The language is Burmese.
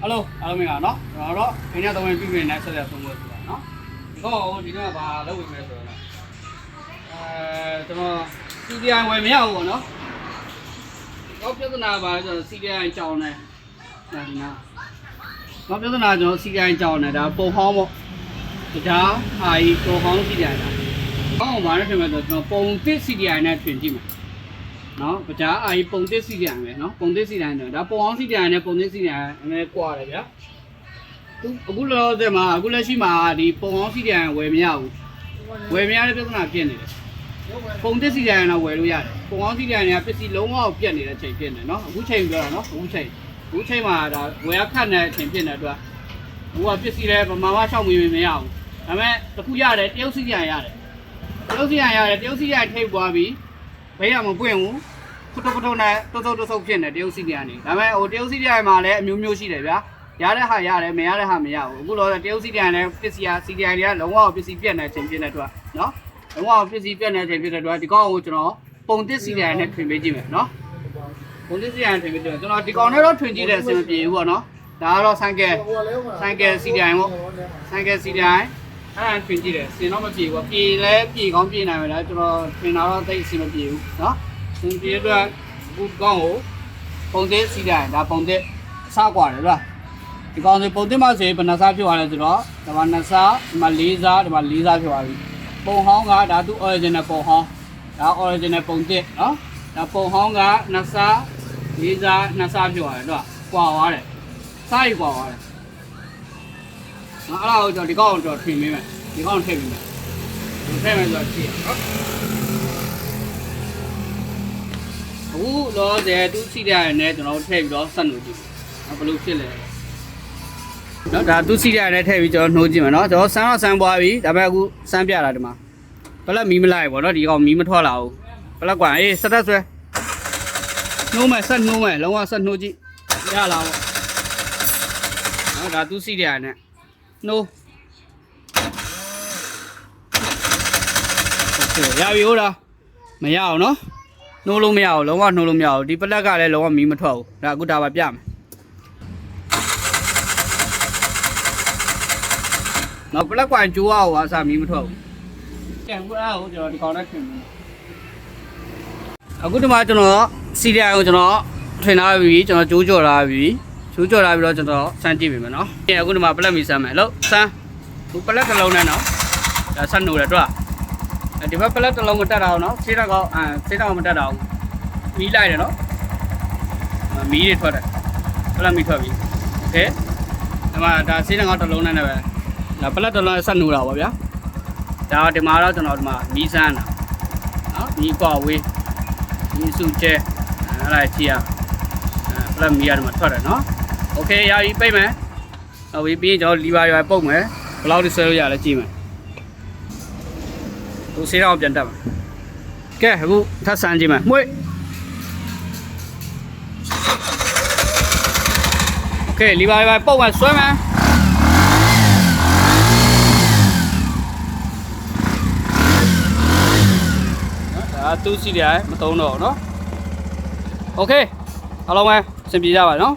အားလုံးအားလုံးမင်္ဂလာနော်ကျွန်တော်တော့ခင်းရတော့ပြည်ပြည်နဲ့ဆက်လက်ဆုံးဖို့ဆိုတာနော်ဒီတော့ဒီတော့ဘာလုပ်ဝင်မလဲဆိုတော့အဲကျွန်တော် CDI ဝယ်မရဘူးပေါ့နော်တော့ပြဿနာပါဆိုတော့ CDI ကြောင်းနေဒါဒီနာတော့ပြဿနာကျွန်တော် CDI ကြောင်းနေဒါပုံဟောင်းပေါ့တရားဟာကြီးပုံဟောင်း CDI လားဟောင်းဘာလဲဖြစ်မဲ့ဆိုတော့ကျွန်တော်ပုံတစ် CDI နဲ့ထွင်ကြည့်မယ် နော်ပကြားအာကြီးပုံသစ်စီတံပဲနော်ပုံသစ်စီတံတော့ဒါပုံအောင်စီတံနဲ့ပုံသစ်စီတံအမဲကွာတယ်ဗျာသူအခုလောလောဆယ်မှာအခုလက်ရှိမှာဒီပုံအောင်စီတံဝယ်မရဘူးဝယ်မရတဲ့ပြဿနာဖြစ်နေတယ်ပုံသစ်စီတံတော့ဝယ်လို့ရတယ်ပုံအောင်စီတံကပစ္စည်းလုံးဝပြတ်နေတဲ့ချိန်ဖြစ်နေနော်အခုချိန်ပြောတာနော်အခုချိန်အခုချိန်မှာဒါဝယ်ရခတ်နေတဲ့အချိန်ဖြစ်နေတဲ့အတွက်ဟိုကပစ္စည်းလဲဗမာမရှောက်မီမရဘူးဒါပေမဲ့တခုရတယ်တရုတ်စီတံရတယ်တရုတ်စီတံရတယ်တရုတ်စီတံထိပ်သွားပြီး ဘယ်ရမပွင့်ဘူးဖုတ်ဖုတ်နဲ့တုတ်တုတ်တုတ်ဖြစ်နေတရုတ်စီတရနေဒါပေမဲ့ဟိုတရုတ်စီတရမှာလည်းအမျိုးမျိုးရှိတယ်ဗျာရတဲ့ဟာရတယ်မရတဲ့ဟာမရဘူးအခုတော့တရုတ်စီတရနဲ့ပစ္စည်းစီတရတွေကလုံးဝပစ္စည်းပြတ်နေခြင်းဖြစ်နေတဲ့အတွက်နော်လုံးဝပစ္စည်းပြတ်နေခြင်းဖြစ်တဲ့အတွက်ဒီကောင်ကိုကျွန်တော်ပုံတစ်စီတရနဲ့ထွင်ပေးကြည့်မယ်နော်ပုံတစ်စီတရနဲ့ထွင်ပေးကြည့်မယ်ကျွန်တော်ဒီကောင်နဲ့တော့ထွင်ကြည့်တဲ့အဆင်မပြေဘူးပေါ့နော်ဒါကတော့ဆိုင်ကယ်ဆိုင်ကယ်စီတရပေါ့ဆိုင်ကယ်စီတရ အဲ့ဒါထွင်ကြည့်တယ်စင်တော့မပြေဘူးပြေလဲပြေကောင်းပြေနိုင်မယ်လားကျွန်တော်ထွင်တာတော့သိအဆင်မပြေဘူးနော် ဒီဒီအတွက်ဘုကောင်းကိုပုံသေးစီးတယ်ဒါပုံသေးအစားกว่าတယ်လားဒီကောင်စီပုံသေးမှဆိုရင်ဘယ်နှစားဖြစ်သွားလဲဆိုတော့ဒီမှာနှစ်စားဒီမှာလေးစားဒီမှာလေးစားဖြစ်သွားပြီပုံဟောင်းကဒါသူ original ပုံဟောင်းဒါ original ပုံသေးနော်ဒါပုံဟောင်းကနှစ်စားလေးစားနှစ်စားဖြစ်သွားတယ်တော့กว่าသွားတယ်စားရီกว่าသွားတယ် နော်အဲ့ဒါကိုကျွန်တော်ဒီကောင်ကိုကျွန်တော်ထွင်ပေးမယ်ဒီကောင်ကိုထည့်ပေးမယ်ဒီထည့်မယ်ဆိုတော့ကြည့်ရအောင်နော်အခုလောဆယ်သူစီရရနဲ့ကျွန်တော်တို့ထည့်ပြီးတော့ဆက်နှုတ်ကြည့်မယ်ဘယ်လိုဖြစ်လဲနော်ဒါသူစီရရနဲ့ထည့်ပြီးကျွန်တော်နှိုးကြည့်မယ်နော်ကျွန်တော်ဆန်းတော့ဆန်းပွားပြီဒါပေမဲ့အခုဆန်းပြတာဒီမှာပလက်မီးမလိုက်ဘူးနော်ဒီကောင်မီးမထွက်လာဘူးပလက်ကွာအေးဆက်သက်ဆွဲနှိုးမယ်ဆက်နှိုးမယ်လုံးဝဆက်နှိုးကြည့်ရလာပေါ့နော်ဒါသူစီရရနဲ့ No. Okay ရပြီဟုတ်လား။မရအောင်နော်။နှိုးလို့မရအောင်လုံးဝနှိုးလို့မရအောင်ဒီပလက်ကလည်းလုံးဝမီးမထွက်ဘူး။ဒါအခုဒါပါပြမယ်။နော်ပလက်ကွန်ကျိုးအောင်အစားမီးမထွက်ဘူး။ကြံကူအားကိုကျွန်တော်ဒီကောင်နဲ့ခင်မယ်။အခုဒီမှာကျွန်တော်စီရီယယ်ကိုကျွန်တော်ထွင်ထားပြီကျွန်တော်ကြိုးကြော်ထားပြီ။ ရိုးကြော်လာပြီးတော့ကျွန်တော်စမ်းကြည့်ပြီမယ်နော်။အခုဒီမှာပလက်မီစမ်းမယ်။လို့စမ်းဒီပလက်ကလုံးနဲ့နော်။ဒါဆက်နိုးတယ်တွေ့။ဒီဘက်ပလက်တစ်လုံးမတက်တာအောင်နော်။ခြေထောက်ကောအဲခြေထောက်မတက်တာအောင်။မီးလိုက်တယ်နော်။မီးတွေထွက်တယ်။ပလက်မီထွက်ပြီ။ Okay ။ဒီမှာဒါခြေထောက်ကောတစ်လုံးနဲ့ပဲ။ဒါပလက်တစ်လုံးဆက်နိုးတာပါဗျာ။ဒါဒီမှာတော့ကျွန်တော်ဒီမှာမီးစမ်းတာ။နော်မီးကွာဝေး။မီးစုကျဲအဲ့ဒါကြည့်ရအောင်။ပလက်မီးရတယ်မှာထွက်တယ်နော်။ โอเคရာဒီပိတ်မယ်ဟုတ်ပြီပြီးရင်ကျွန်တော်လီဗာရွာပုတ်မယ်ဘယ်လောက်ထိဆွဲလို့ရလဲကြည့်မယ် ဟိုဆေးတော့ပြန်တက်မှာကဲအခုထပ်ဆန်းကြည့်မယ်မှုေးโอเคလီပါလီပါပုတ်မှဆွဲမယ်နော်ဒါသူစီရမတုံးတော့ဘူးเนาะโอเคအားလုံးပဲအဆင်ပြေကြပါနော်